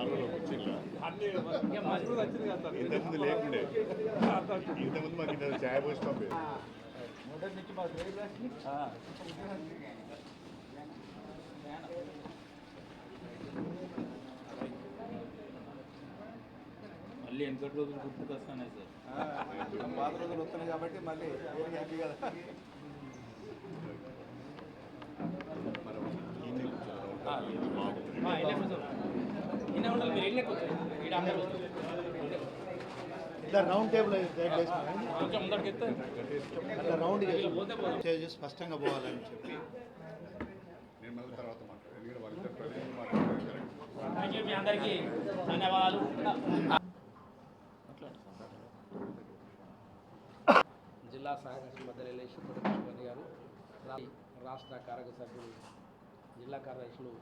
నాలుగు వచ్చిందా? ఇంతకుముందు లేకుండే. ఇంతకుముందు మాకు ఇంత ఛాయ పోసి పంపేది మళ్ళీ వెనకటి రోజులు గుర్తుకొస్తున్నాయి సార్. పాత రోజులు వస్తున్నాయి కాబట్టి మళ్ళీ హ్యాపీ కదా. మనం ఈయన కూర్చోవాలి. బాగుంది. ఈయన ఉండాలి మీరు వెళ్ళే కూర్చోండి ఈడ అందరూ ఇట్లా రౌండ్ టేబుల్ అట్లా రౌండ్. చేసి స్పష్టంగా పోవాలని చెప్పి. అందరికీ ధన్యవాదాలు. జిల్లా సహకార మధ్య రిలేషన్ కృష్ణమణి గారు రా- రాష్ట్ర కార్యక సభ్యులు జిల్లా కార్యదర్శులు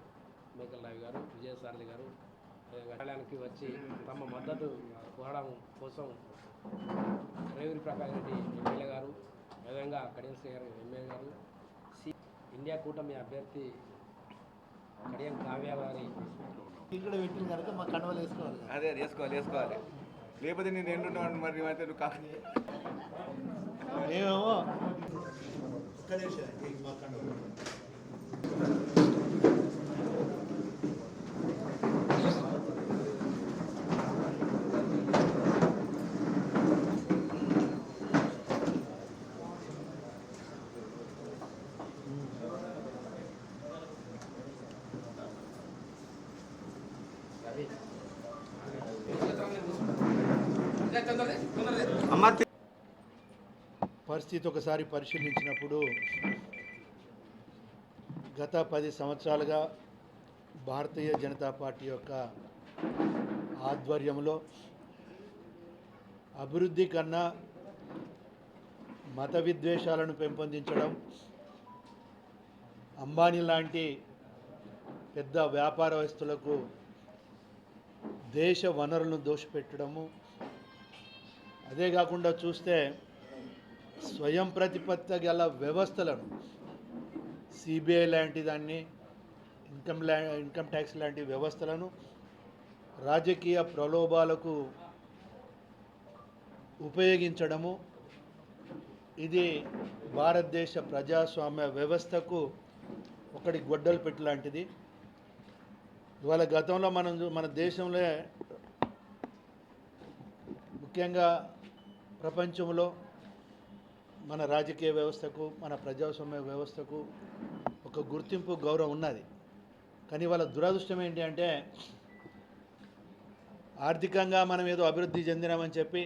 మేకల రావి గారు విజయసారథి గారు కార్యాలయానికి వచ్చి తమ మద్దతు కోరడం కోసం రేవూరి ప్రకాష్ రెడ్డి ఎమ్మెల్యే గారు అదేవిధంగా కడియం శ్రీ గారు ఎమ్మెల్యే గారు సి ఇండియా కూటమి అభ్యర్థి కడియం కావ్య గారి ఇక్కడ పెట్టిన కనుక మా కండవలు వేసుకోవాలి అదే అది వేసుకోవాలి వేసుకోవాలి. లేకపోతే నేను ఎండున్నాను మరి అయితే నువ్వు కాక మేమేమో పరిస్థితి ఒకసారి పరిశీలించినప్పుడు గత పది సంవత్సరాలుగా భారతీయ జనతా పార్టీ యొక్క ఆధ్వర్యంలో అభివృద్ధి కన్నా మత విద్వేషాలను పెంపొందించడం అంబానీ లాంటి పెద్ద వ్యాపారస్తులకు దేశ వనరులను దోషపెట్టడము. అదే కాకుండా చూస్తే స్వయం ప్రతిపత్తి గల వ్యవస్థలను సిబిఐ లాంటి దాన్ని ఇన్కమ్ లా ఇన్కమ్ ట్యాక్స్ లాంటి వ్యవస్థలను రాజకీయ ప్రలోభాలకు ఉపయోగించడము. ఇది భారతదేశ ప్రజాస్వామ్య వ్యవస్థకు ఒకటి గొడ్డలు పెట్టు లాంటిది. ఇవాళ గతంలో మనం మన దేశంలో ముఖ్యంగా ప్రపంచంలో మన రాజకీయ వ్యవస్థకు మన ప్రజాస్వామ్య వ్యవస్థకు ఒక గుర్తింపు గౌరవం ఉన్నది. కానీ వాళ్ళ దురదృష్టం ఏంటి అంటే ఆర్థికంగా మనం ఏదో అభివృద్ధి చెందినామని చెప్పి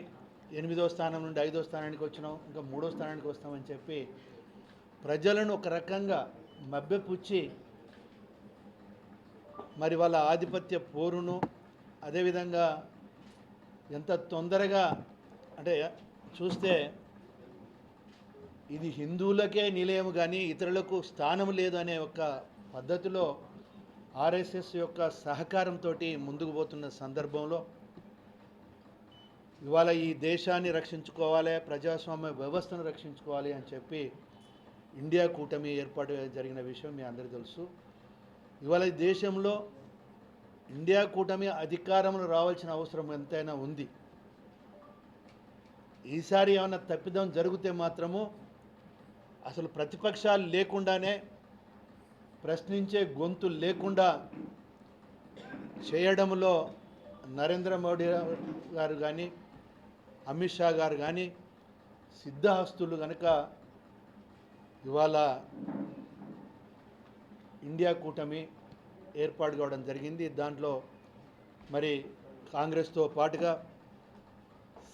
ఎనిమిదో స్థానం నుండి ఐదో స్థానానికి వచ్చినాం ఇంకా మూడో స్థానానికి వస్తామని చెప్పి ప్రజలను ఒక రకంగా మభ్యపుచ్చి మరి వాళ్ళ ఆధిపత్య పోరును అదేవిధంగా ఎంత తొందరగా అంటే చూస్తే ఇది హిందువులకే నిలయం కానీ ఇతరులకు స్థానం లేదు అనే ఒక పద్ధతిలో ఆర్ఎస్ఎస్ యొక్క సహకారంతో ముందుకు పోతున్న సందర్భంలో ఇవాళ ఈ దేశాన్ని రక్షించుకోవాలి ప్రజాస్వామ్య వ్యవస్థను రక్షించుకోవాలి అని చెప్పి ఇండియా కూటమి ఏర్పాటు జరిగిన విషయం మీ అందరికీ తెలుసు. ఇవాళ ఈ దేశంలో ఇండియా కూటమి అధికారంలో రావాల్సిన అవసరం ఎంతైనా ఉంది. ఈసారి ఏమైనా తప్పిదం జరిగితే మాత్రము అసలు ప్రతిపక్షాలు లేకుండానే ప్రశ్నించే గొంతు లేకుండా చేయడంలో నరేంద్ర మోడీ గారు కానీ అమిత్ షా గారు కానీ సిద్ధహస్తులు కనుక ఇవాళ ఇండియా కూటమి ఏర్పాటు కావడం జరిగింది. దాంట్లో మరి కాంగ్రెస్తో పాటుగా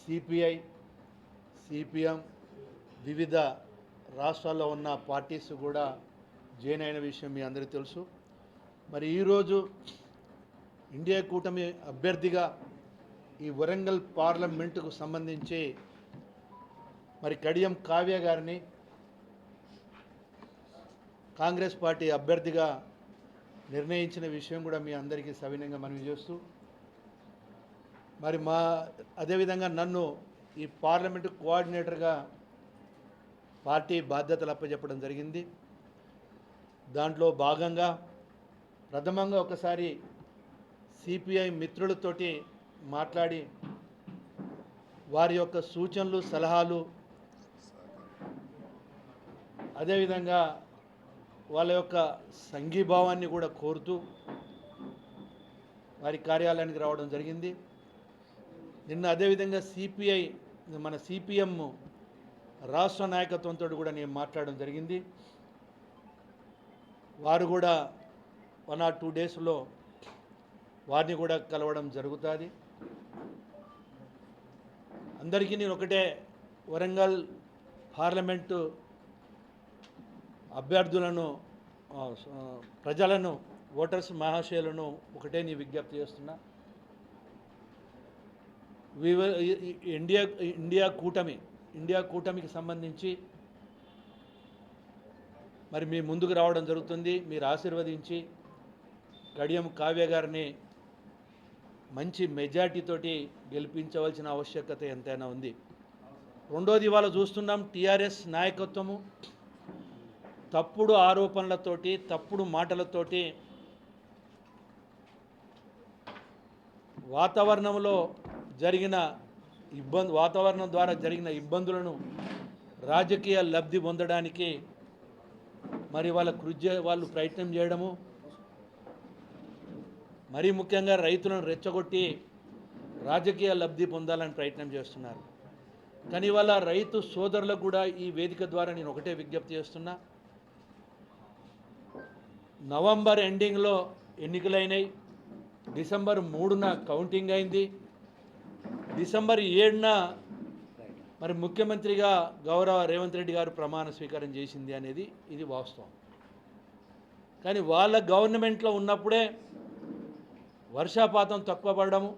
సిపిఐ సిపిఎం వివిధ రాష్ట్రాల్లో ఉన్న పార్టీస్ కూడా జాయిన్ అయిన విషయం మీ అందరికీ తెలుసు. మరి ఈరోజు ఇండియా కూటమి అభ్యర్థిగా ఈ వరంగల్ పార్లమెంటుకు సంబంధించి మరి కడియం కావ్య గారిని కాంగ్రెస్ పార్టీ అభ్యర్థిగా నిర్ణయించిన విషయం కూడా మీ అందరికీ సవినయంగా మనవి చేస్తూ మరి మా అదేవిధంగా నన్ను ఈ పార్లమెంటు కోఆర్డినేటర్గా పార్టీ బాధ్యతలు అప్పచెప్పడం జరిగింది. దాంట్లో భాగంగా ప్రథమంగా ఒకసారి సిపిఐ మిత్రులతోటి మాట్లాడి వారి యొక్క సూచనలు సలహాలు అదేవిధంగా వాళ్ళ యొక్క సంఘీభావాన్ని కూడా కోరుతూ వారి కార్యాలయానికి రావడం జరిగింది. నిన్న అదేవిధంగా సిపిఐ మన సిపిఎం రాష్ట్ర నాయకత్వంతో కూడా నేను మాట్లాడడం జరిగింది. వారు కూడా వన్ ఆర్ టూ డేస్లో వారిని కూడా కలవడం జరుగుతుంది. అందరికీ నేను ఒకటే వరంగల్ పార్లమెంటు అభ్యర్థులను ప్రజలను ఓటర్స్ మహాశయులను ఒకటే నీ విజ్ఞప్తి చేస్తున్నా. ఇండియా ఇండియా కూటమి ఇండియా కూటమికి సంబంధించి మరి మీ ముందుకు రావడం జరుగుతుంది. మీరు ఆశీర్వదించి కడియం కావ్య గారిని మంచి మెజార్టీతోటి గెలిపించవలసిన ఆవశ్యకత ఎంతైనా ఉంది. రెండోది ఇవాళ చూస్తున్నాం టీఆర్ఎస్ నాయకత్వము. తప్పుడు ఆరోపణలతోటి తప్పుడు మాటలతోటి వాతావరణంలో జరిగిన ఇబ్బంది వాతావరణం ద్వారా జరిగిన ఇబ్బందులను రాజకీయ లబ్ధి పొందడానికి మరి వాళ్ళ కృషి వాళ్ళు ప్రయత్నం చేయడము మరీ ముఖ్యంగా రైతులను రెచ్చగొట్టి రాజకీయ లబ్ధి పొందాలని ప్రయత్నం చేస్తున్నారు. కానీ వాళ్ళ రైతు సోదరులకు కూడా ఈ వేదిక ద్వారా నేను ఒకటే విజ్ఞప్తి చేస్తున్నా. నవంబర్ ఎండింగ్లో ఎన్నికలైనాయి డిసెంబర్ మూడున కౌంటింగ్ అయింది. డిసెంబర్ ఏడున మరి ముఖ్యమంత్రిగా గౌరవ రేవంత్ రెడ్డి గారు ప్రమాణ స్వీకారం చేసింది అనేది ఇది వాస్తవం. కానీ వాళ్ళ గవర్నమెంట్లో ఉన్నప్పుడే వర్షాపాతం తక్కువ పడము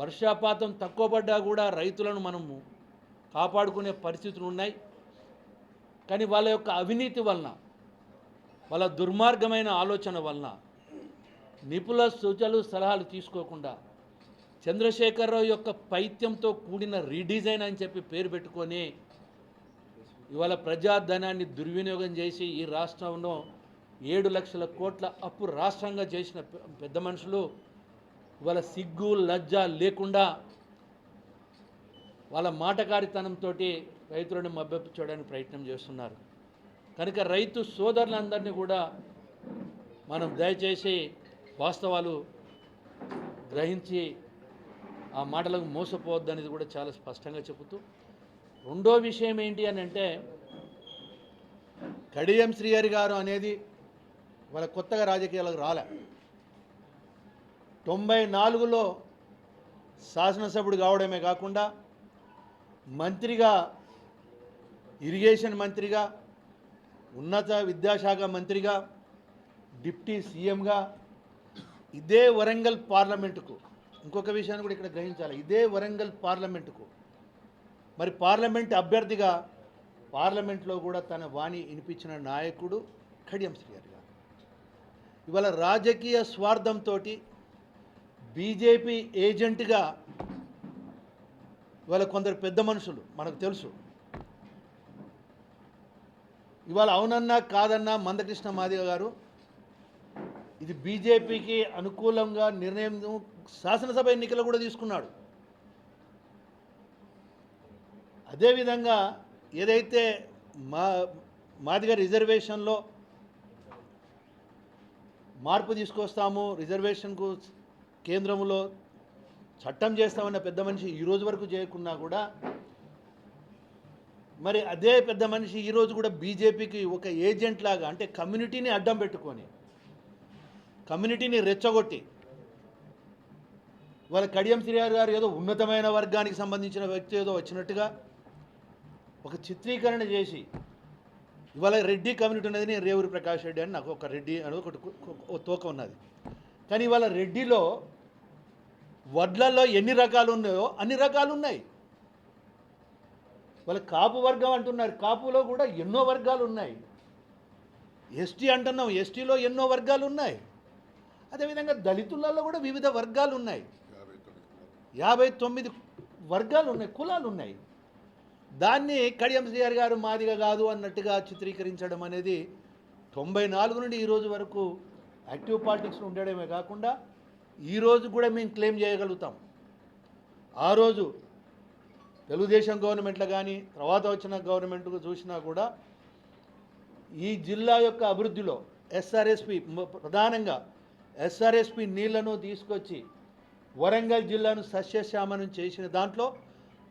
వర్షాపాతం తక్కువ పడ్డా కూడా రైతులను మనము కాపాడుకునే పరిస్థితులు ఉన్నాయి. కానీ వాళ్ళ యొక్క అవినీతి వలన వాళ్ళ దుర్మార్గమైన ఆలోచన వలన నిపుల సూచనలు సలహాలు తీసుకోకుండా చంద్రశేఖరరావు యొక్క పైత్యంతో కూడిన రీడిజైన్ అని చెప్పి పేరు పెట్టుకొని ఇవాళ ప్రజాధనాన్ని దుర్వినియోగం చేసి ఈ రాష్ట్రంలో ఏడు లక్షల కోట్ల అప్పు రాష్ట్రంగా చేసిన పెద్ద మనుషులు ఇవాళ సిగ్గు లజ్జ లేకుండా వాళ్ళ మాటకారితనంతో రైతులను మభ్యపించడానికి ప్రయత్నం చేస్తున్నారు. కనుక రైతు సోదరులందరినీ కూడా మనం దయచేసి వాస్తవాలు గ్రహించి ఆ మాటలకు మోసపోవద్దనేది కూడా చాలా స్పష్టంగా చెబుతూ రెండో విషయం ఏంటి అని అంటే కడియం శ్రీహరి గారు అనేది వాళ్ళ కొత్తగా రాజకీయాలకు రాలే. తొంభై నాలుగులో శాసనసభ్యుడు కావడమే కాకుండా మంత్రిగా ఇరిగేషన్ మంత్రిగా ఉన్నత విద్యాశాఖ మంత్రిగా డిప్టీ సీఎంగా ఇదే వరంగల్ పార్లమెంటుకు ఇంకొక విషయాన్ని కూడా ఇక్కడ గ్రహించాలి. ఇదే వరంగల్ పార్లమెంటుకు మరి పార్లమెంట్ అభ్యర్థిగా పార్లమెంట్లో కూడా తన వాణి వినిపించిన నాయకుడు కడియం శ్రీహరి గారు. ఇవాళ రాజకీయ స్వార్థంతో బీజేపీ ఏజెంట్గా ఇవాళ కొందరు పెద్ద మనుషులు మనకు తెలుసు ఇవాళ అవునన్నా కాదన్నా మందకృష్ణ మాదిగ గారు ఇది బీజేపీకి అనుకూలంగా నిర్ణయం శాసనసభ ఎన్నికలు కూడా తీసుకున్నాడు. అదేవిధంగా ఏదైతే మా మాదిగ రిజర్వేషన్లో మార్పు తీసుకొస్తాము రిజర్వేషన్కు కేంద్రంలో చట్టం చేస్తామన్న పెద్ద మనిషి ఈ రోజు వరకు చేయకున్నా కూడా మరి అదే పెద్ద మనిషి ఈరోజు కూడా బీజేపీకి ఒక ఏజెంట్ లాగా అంటే కమ్యూనిటీని అడ్డం పెట్టుకొని కమ్యూనిటీని రెచ్చగొట్టి వాళ్ళ కడియం శ్రీహారి గారు ఏదో ఉన్నతమైన వర్గానికి సంబంధించిన వ్యక్తి ఏదో వచ్చినట్టుగా ఒక చిత్రీకరణ చేసి ఇవాళ రెడ్డి కమ్యూనిటీ ఉన్నది నేను రేవూరి ప్రకాష్ రెడ్డి అని నాకు ఒక రెడ్డి అనేది ఒకటి ఒక తోక ఉన్నది. కానీ ఇవాళ రెడ్డిలో వడ్లలో ఎన్ని రకాలు ఉన్నాయో అన్ని రకాలు ఉన్నాయి. వాళ్ళ కాపు వర్గం అంటున్నారు. కాపులో కూడా ఎన్నో వర్గాలు ఉన్నాయి. ఎస్టీ అంటున్నాం. ఎస్టీలో ఎన్నో వర్గాలు ఉన్నాయి. అదేవిధంగా దళితులలో కూడా వివిధ వర్గాలు ఉన్నాయి. యాభై తొమ్మిది వర్గాలు ఉన్నాయి. కులాలు ఉన్నాయి. దాన్ని కడియం గారు మాదిగా కాదు అన్నట్టుగా చిత్రీకరించడం అనేది తొంభై నాలుగు నుండి ఈరోజు వరకు యాక్టివ్ పాలిటిక్స్ ఉండడమే కాకుండా ఈరోజు కూడా మేము క్లెయిమ్ చేయగలుగుతాం. ఆ రోజు తెలుగుదేశం గవర్నమెంట్లో కానీ తర్వాత వచ్చిన గవర్నమెంట్ చూసినా కూడా ఈ జిల్లా యొక్క అభివృద్ధిలో ఎస్ఆర్ఎస్పి ప్రధానంగా ఎస్ఆర్ఎస్పి నీళ్ళను తీసుకొచ్చి వరంగల్ జిల్లాను సస్యశ్యామనం చేసిన దాంట్లో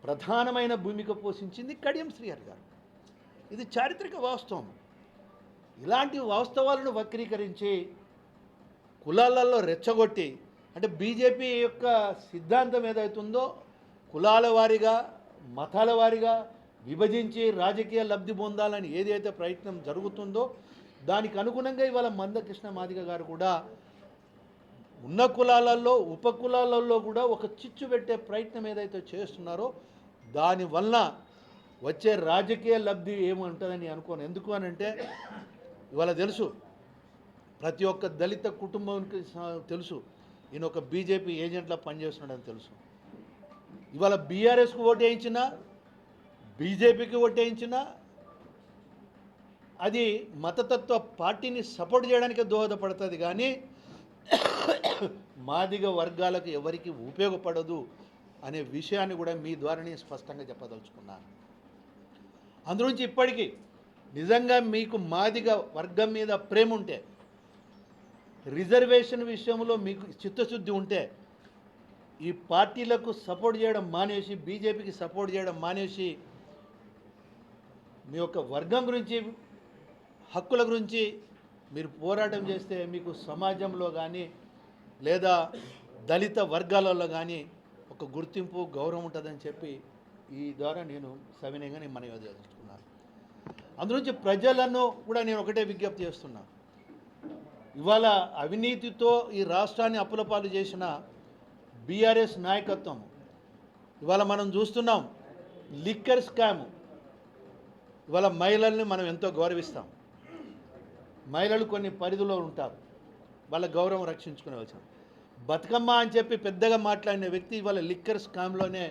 ప్రధానమైన భూమిక పోషించింది కడియం శ్రీహరి గారు. ఇది చారిత్రక వాస్తవం. ఇలాంటి వాస్తవాలను వక్రీకరించి కులాలలో రెచ్చగొట్టి అంటే బీజేపీ యొక్క సిద్ధాంతం ఏదైతుందో కులాల వారీగా మతాల వారిగా విభజించి రాజకీయ లబ్ధి పొందాలని ఏదైతే ప్రయత్నం జరుగుతుందో దానికి అనుగుణంగా ఇవాళ మందకృష్ణ మాదిగ గారు కూడా ఉన్న కులాలలో ఉప కులాలలో కూడా ఒక చిచ్చు పెట్టే ప్రయత్నం ఏదైతే చేస్తున్నారో దానివల్ల వచ్చే రాజకీయ లబ్ధి ఏముంటుందని అనుకోను. ఎందుకు అని అంటే ఇవాళ తెలుసు ప్రతి ఒక్క దళిత కుటుంబానికి తెలుసు. ఈయన ఒక బీజేపీ ఏజెంట్లా పనిచేస్తున్నాడని తెలుసు. ఇవాళ బీఆర్ఎస్కు ఓటు వేయించినా బీజేపీకి ఓటు వేయించినా అది మతతత్వ పార్టీని సపోర్ట్ చేయడానికి దోహదపడుతుంది కానీ మాదిగ వర్గాలకు ఎవరికి ఉపయోగపడదు అనే విషయాన్ని కూడా మీ ద్వారా నేను స్పష్టంగా చెప్పదలుచుకున్నాను. అందులోంచి ఇప్పటికీ నిజంగా మీకు మాదిగ వర్గం మీద ప్రేమ ఉంటే రిజర్వేషన్ విషయంలో మీకు చిత్తశుద్ధి ఉంటే ఈ పార్టీలకు సపోర్ట్ చేయడం మానేసి బీజేపీకి సపోర్ట్ చేయడం మానేసి మీ యొక్క వర్గం గురించి హక్కుల గురించి మీరు పోరాటం చేస్తే మీకు సమాజంలో కానీ లేదా దళిత వర్గాలలో కానీ ఒక గుర్తింపు గౌరవం ఉంటుందని చెప్పి ఈ ద్వారా నేను సవినయంగా నేను మనవి చేసుకున్నాను అందులోంచి ప్రజలను కూడా నేను ఒకటే విజ్ఞప్తి చేస్తున్నాను ఇవాళ అవినీతితో ఈ రాష్ట్రాన్ని అప్పులపాలు చేసిన బీఆర్ఎస్ నాయకత్వం. ఇవాళ మనం చూస్తున్నాం లిక్కర్ స్కామ్. ఇవాళ మహిళల్ని మనం ఎంతో గౌరవిస్తాం. మహిళలు కొన్ని పరిధిలో ఉంటారు. వాళ్ళ గౌరవం రక్షించుకునేవచ్చు బతుకమ్మ అని చెప్పి పెద్దగా మాట్లాడిన వ్యక్తి ఇవాళ లిక్కర్ స్కామ్లోనే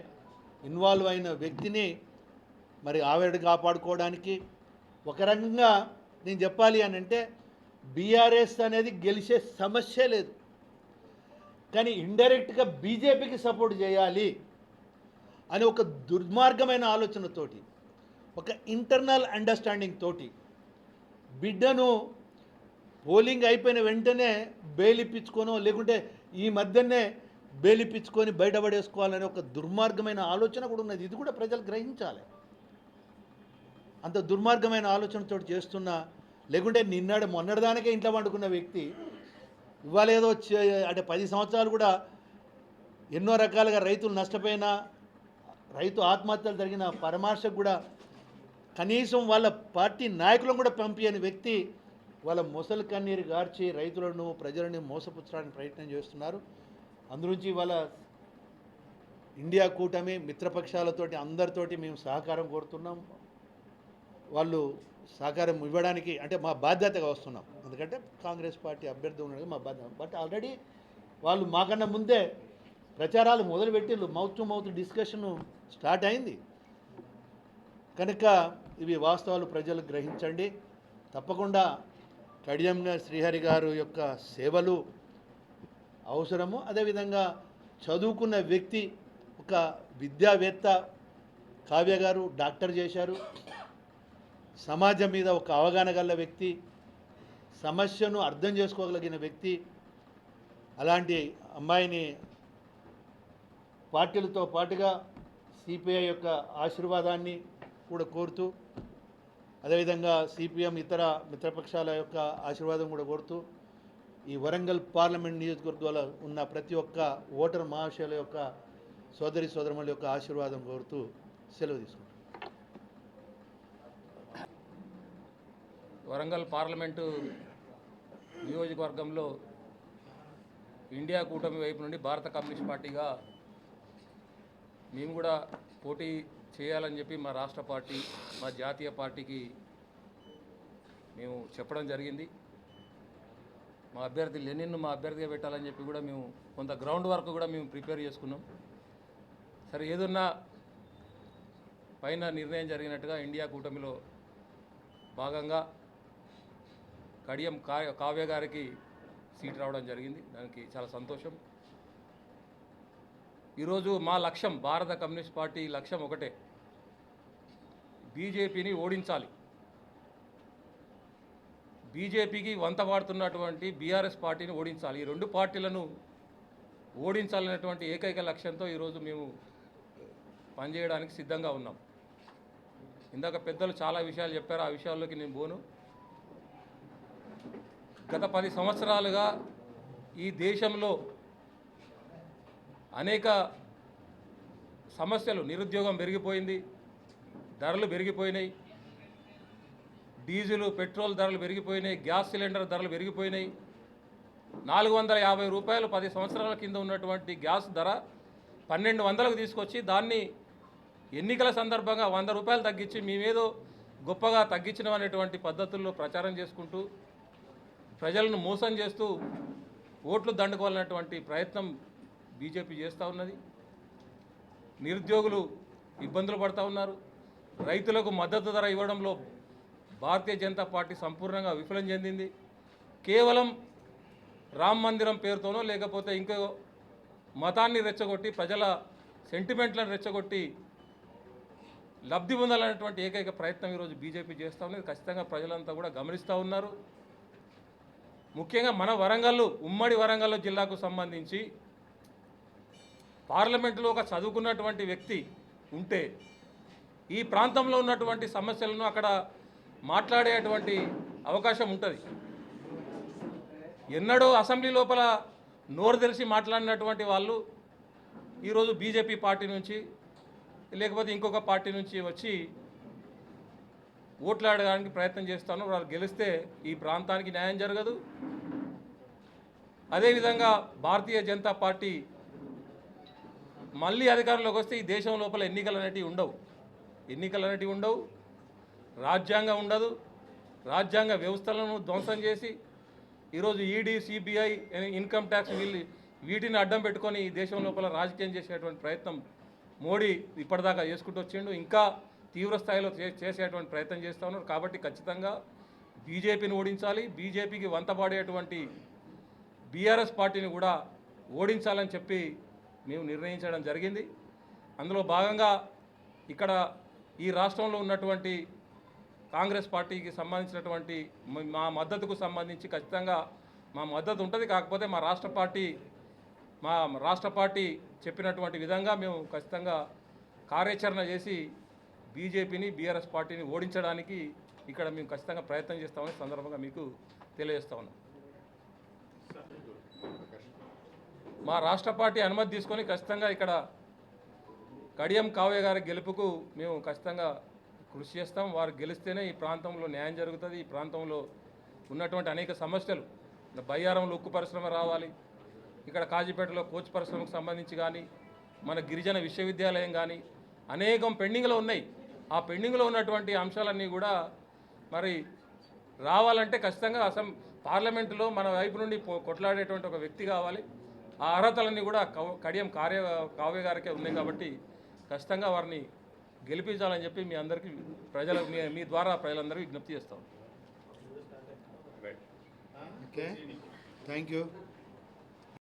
ఇన్వాల్వ్ అయిన వ్యక్తిని మరి ఆవిడ కాపాడుకోవడానికి ఒక రకంగా నేను చెప్పాలి అని అంటే బీఆర్ఎస్ అనేది గెలిచే సమస్య లేదు. కానీ ఇండైరెక్ట్గా బీజేపీకి సపోర్ట్ చేయాలి అని ఒక దుర్మార్గమైన ఆలోచనతోటి ఒక ఇంటర్నల్ అండర్స్టాండింగ్ తోటి బిడ్డను పోలింగ్ అయిపోయిన వెంటనే బేలిప్పించుకోనో లేకుంటే ఈ మధ్యనే బెయిల్ బయటపడేసుకోవాలనే ఒక దుర్మార్గమైన ఆలోచన కూడా ఉన్నది. ఇది కూడా ప్రజలు గ్రహించాలి. అంత దుర్మార్గమైన ఆలోచనతో చేస్తున్న లేకుంటే నిన్నడు మొన్నటిదానికే ఇంట్లో వండుకున్న వ్యక్తి ఇవాళ ఏదో చే- అంటే పది సంవత్సరాలు కూడా ఎన్నో రకాలుగా రైతులు నష్టపోయినా రైతు ఆత్మహత్యలు జరిగిన పరామర్శకు కూడా కనీసం వాళ్ళ పార్టీ నాయకులను కూడా పంపించని వ్యక్తి వాళ్ళ ముసలి కన్నీరు గార్చి రైతులను ప్రజలను మోసపుచ్చడానికి ప్రయత్నం చేస్తున్నారు. అందులోంచి వాళ్ళ ఇండియా కూటమి మిత్రపక్షాలతోటి అందరితోటి మేము సహకారం కోరుతున్నాం. వాళ్ళు సహకారం ఇవ్వడానికి అంటే మా బాధ్యతగా వస్తున్నాం. ఎందుకంటే కాంగ్రెస్ పార్టీ అభ్యర్థి ఉన్నాడు మా బాధ్యత. బట్ ఆల్రెడీ వాళ్ళు మాకన్నా ముందే ప్రచారాలు మొదలుపెట్టిళ్ళు mouth to mouth discussion start అయింది. కనుక ఇవి వాస్తవాలు ప్రజలు గ్రహించండి. తప్పకుండా కడియంగా శ్రీహరి గారు యొక్క సేవలు అవసరము. అదేవిధంగా చదువుకున్న వ్యక్తి ఒక విద్యావేత్త కావ్య గారు డాక్టర్ చేశారు. సమాజం మీద ఒక అవగాహన గల వ్యక్తి సమస్యను అర్థం చేసుకోగలిగిన వ్యక్తి అలాంటి అమ్మాయిని పార్టీలతో పాటుగా సిపిఐ యొక్క ఆశీర్వాదాన్ని కూడా కోరుతూ అదేవిధంగా సిపిఎం ఇతర మిత్రపక్షాల యొక్క ఆశీర్వాదం కూడా కోరుతూ ఈ వరంగల్ పార్లమెంట్ నియోజకవర్గంలో ఉన్న ప్రతి ఒక్క ఓటర్ మహాశయుల యొక్క సోదరి సోదరుల యొక్క ఆశీర్వాదం కోరుతూ సెలవు తీసుకుంటాం వరంగల్ పార్లమెంటు నియోజకవర్గంలో ఇండియా కూటమి వైపు నుండి భారత కమ్యూనిస్ట్ పార్టీగా మేము కూడా పోటీ చేయాలని చెప్పి మా రాష్ట్ర పార్టీ మా జాతీయ పార్టీకి మేము చెప్పడం జరిగింది. మా అభ్యర్థి లెనిన్ను మా అభ్యర్థిగా పెట్టాలని చెప్పి కూడా మేము కొంత గ్రౌండ్ వర్క్ కూడా మేము ప్రిపేర్ చేసుకున్నాం. సరే ఏదున్నా పైన నిర్ణయం జరిగినట్టుగా ఇండియా కూటమిలో భాగంగా కడియం కావ్య గారికి సీట్ రావడం జరిగింది. దానికి చాలా సంతోషం. ఈరోజు మా లక్ష్యం భారత కమ్యూనిస్ట్ పార్టీ లక్ష్యం ఒకటే. బీజేపీని ఓడించాలి. బీజేపీకి వంత వాడుతున్నటువంటి బీఆర్ఎస్ పార్టీని ఓడించాలి. ఈ రెండు పార్టీలను ఓడించాలనేటువంటి ఏకైక లక్ష్యంతో ఈరోజు మేము పనిచేయడానికి సిద్ధంగా ఉన్నాం. ఇందాక పెద్దలు చాలా విషయాలు చెప్పారు. ఆ విషయాల్లోకి నేను పోను. గత పది సంవత్సరాలుగా ఈ దేశంలో అనేక సమస్యలు నిరుద్యోగం పెరిగిపోయింది ధరలు పెరిగిపోయినాయి డీజిల్ పెట్రోల్ ధరలు పెరిగిపోయినాయి గ్యాస్ సిలిండర్ ధరలు పెరిగిపోయినాయి. నాలుగు వందల యాభై రూపాయలు పది సంవత్సరాల కింద ఉన్నటువంటి గ్యాస్ ధర పన్నెండు వందలకు తీసుకొచ్చి దాన్ని ఎన్నికల సందర్భంగా వంద రూపాయలు తగ్గించి మేమేదో గొప్పగా తగ్గించడం అనేటువంటి పద్ధతుల్లో ప్రచారం చేసుకుంటూ ప్రజలను మోసం చేస్తూ ఓట్లు దండుకోవాలన్నటువంటి ప్రయత్నం బీజేపీ చేస్తూ ఉన్నది. నిరుద్యోగులు ఇబ్బందులు పడుతూ ఉన్నారు. రైతులకు మద్దతు ధర ఇవ్వడంలో భారతీయ జనతా పార్టీ సంపూర్ణంగా విఫలం చెందింది. కేవలం రామ్ మందిరం పేరుతోనో లేకపోతే ఇంకో మతాన్ని రెచ్చగొట్టి ప్రజల సెంటిమెంట్లను రెచ్చగొట్టి లబ్ధి పొందాలనేటువంటి ఏకైక ప్రయత్నం ఈరోజు బీజేపీ చేస్తూ ఉన్నది. ఖచ్చితంగా ప్రజలంతా కూడా గమనిస్తూ ఉన్నారు. ముఖ్యంగా మన వరంగల్ ఉమ్మడి వరంగల్ జిల్లాకు సంబంధించి పార్లమెంటులో ఒక చదువుకున్నటువంటి వ్యక్తి ఉంటే ఈ ప్రాంతంలో ఉన్నటువంటి సమస్యలను అక్కడ మాట్లాడేటువంటి అవకాశం ఉంటుంది. ఎన్నడో అసెంబ్లీ లోపల నోరు తెరిచి మాట్లాడినటువంటి వాళ్ళు ఈరోజు బీజేపీ పార్టీ నుంచి లేకపోతే ఇంకొక పార్టీ నుంచి వచ్చి ఓట్లాడడానికి ప్రయత్నం చేస్తాను వాళ్ళు గెలిస్తే ఈ ప్రాంతానికి న్యాయం జరగదు. అదేవిధంగా భారతీయ జనతా పార్టీ మళ్ళీ అధికారంలోకి వస్తే ఈ దేశం లోపల ఎన్నికలు అనేటివి ఉండవు. ఎన్నికలు అనేటివి ఉండవు. రాజ్యాంగం ఉండదు. రాజ్యాంగ వ్యవస్థలను ధ్వంసం చేసి ఈరోజు ఈడీ సిబిఐ ఇన్కమ్ ట్యాక్స్ వీళ్ళు వీటిని అడ్డం పెట్టుకొని ఈ దేశం లోపల రాజకీయం చేసేటువంటి ప్రయత్నం మోడీ ఇప్పటిదాకా చేసుకుంటూ వచ్చిండు. ఇంకా తీవ్ర స్థాయిలో చే- చేసేటువంటి ప్రయత్నం చేస్తూ ఉన్నారు. కాబట్టి ఖచ్చితంగా బీజేపీని ఓడించాలి. బీజేపీకి వంతపాడేటువంటి బీఆర్ఎస్ పార్టీని కూడా ఓడించాలని చెప్పి మేము నిర్ణయించడం జరిగింది. అందులో భాగంగా ఇక్కడ ఈ రాష్ట్రంలో ఉన్నటువంటి కాంగ్రెస్ పార్టీకి సంబంధించినటువంటి మా మద్దతుకు సంబంధించి ఖచ్చితంగా మా మద్దతు ఉంటుంది. కాకపోతే మా రాష్ట్ర పార్టీ మా రాష్ట్ర పార్టీ చెప్పినటువంటి విధంగా మేము ఖచ్చితంగా కార్యాచరణ చేసి బీజేపీని బీఆర్ఎస్ పార్టీని ఓడించడానికి ఇక్కడ మేము ఖచ్చితంగా ప్రయత్నం చేస్తామని సందర్భంగా మీకు తెలియజేస్తా ఉన్నాం. మా రాష్ట్ర పార్టీ అనుమతి తీసుకొని ఖచ్చితంగా ఇక్కడ కడియం కావ్య గారి గెలుపుకు మేము ఖచ్చితంగా కృషి చేస్తాం. వారు గెలిస్తేనే ఈ ప్రాంతంలో న్యాయం జరుగుతుంది. ఈ ప్రాంతంలో ఉన్నటువంటి అనేక సమస్యలు బయ్యారంలో ఉక్కు పరిశ్రమ రావాలి ఇక్కడ కాజీపేటలో కోచ్ పరిశ్రమకు సంబంధించి కానీ మన గిరిజన విశ్వవిద్యాలయం కానీ అనేకం పెండింగ్లో ఉన్నాయి. ఆ పెండింగ్లో ఉన్నటువంటి అంశాలన్నీ కూడా మరి రావాలంటే ఖచ్చితంగా అసం పార్లమెంటులో మన వైపు నుండి కొట్లాడేటువంటి ఒక వ్యక్తి కావాలి. ఆ అర్హతలన్నీ కూడా కవ- కడియం కార్య కావ్య గారికే ఉన్నాయి కాబట్టి ఖచ్చితంగా వారిని గెలిపించాలని చెప్పి మీ అందరికీ ప్రజల మీ మీ ద్వారా ప్రజలందరికీ విజ్ఞప్తి చేస్తాం రైట్ ఓకే థ్యాంక్ యూ